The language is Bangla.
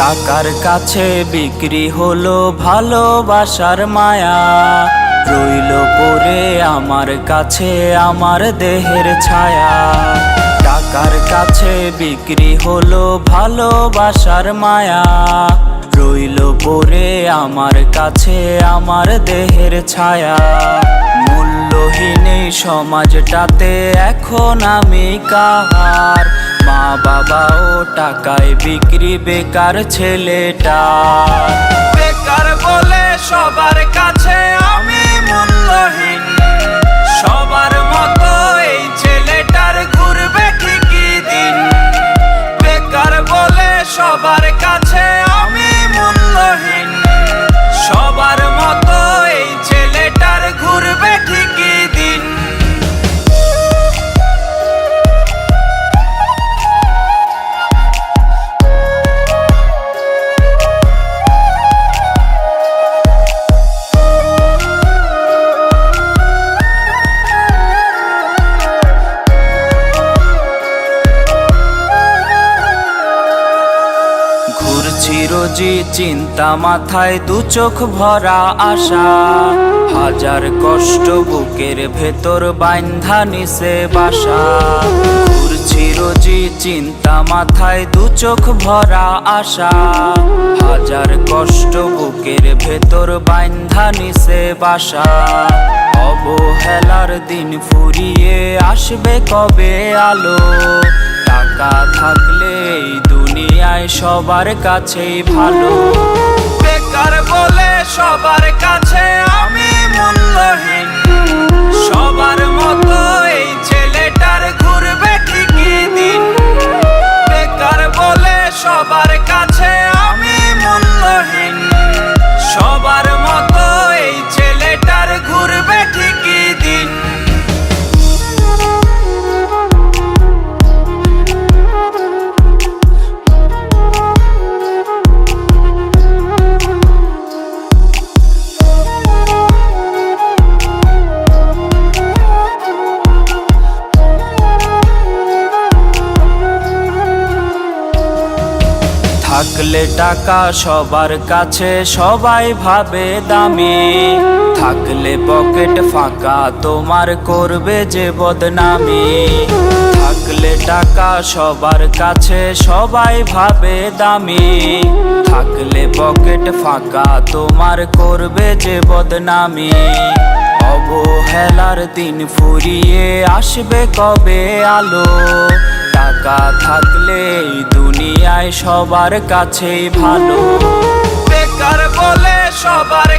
টাকার কাছে বিক্রি হলো ভালোবাসার মায়া। রইল পরে আমার কাছে আমার দেহের ছায়া। টাকার কাছে বিক্রি হলো ভালোবাসার মায়া। রইল পরে আমার কাছে আমার দেহের ছায়া। মূল্যহীন সমাজটাতে এখন আমি কাহার? মা বাবা ও টাকায় বিক্রি বেকার ছেলেটা। বেকার বলে সবার কাছে আমি মূল্যহীন। সবার মতো এই ছেলেটার ঘুরবে ঠিকই দিন। বেকার বলে সবার কাছে আমি মূল্যহীন। সবার ঘুরছি রোজি চিন্তা মাথায় দু চোখ ভরা আশা। হাজার কষ্ট বুকের ভেতর বাইন্ধা নিছে বাসা ঘুরছি রোজি চিন্তা মাথায় দু চোখ ভরা আশা। হাজার কষ্ট বুকের ভেতর বাইন্ধা নিছে বাসা অবহেলার দিন ফুরিয়ে আসবে কবে আলো? টাকা থাকলে দুনিয়ায় সবার কাছেই ভালো। বেকার বলে সবার কাছে থাকলে টাকা সবার কাছে, সবাই ভাবে দামি। থাকলে পকেট ফাঁকা, তোমার করবে যে বদনামি। থাকলে টাকা সবার কাছে, সবাই ভাবে দামি। থাকলে পকেট ফাঁকা, তোমার করবে যে বদনামি। অবহেলার দিন ফুরিয়ে আসবে কবে আলো? টাকা থাকলে দুনিয়ায় সবার কাছেই ভালো। বেকার বলে সবার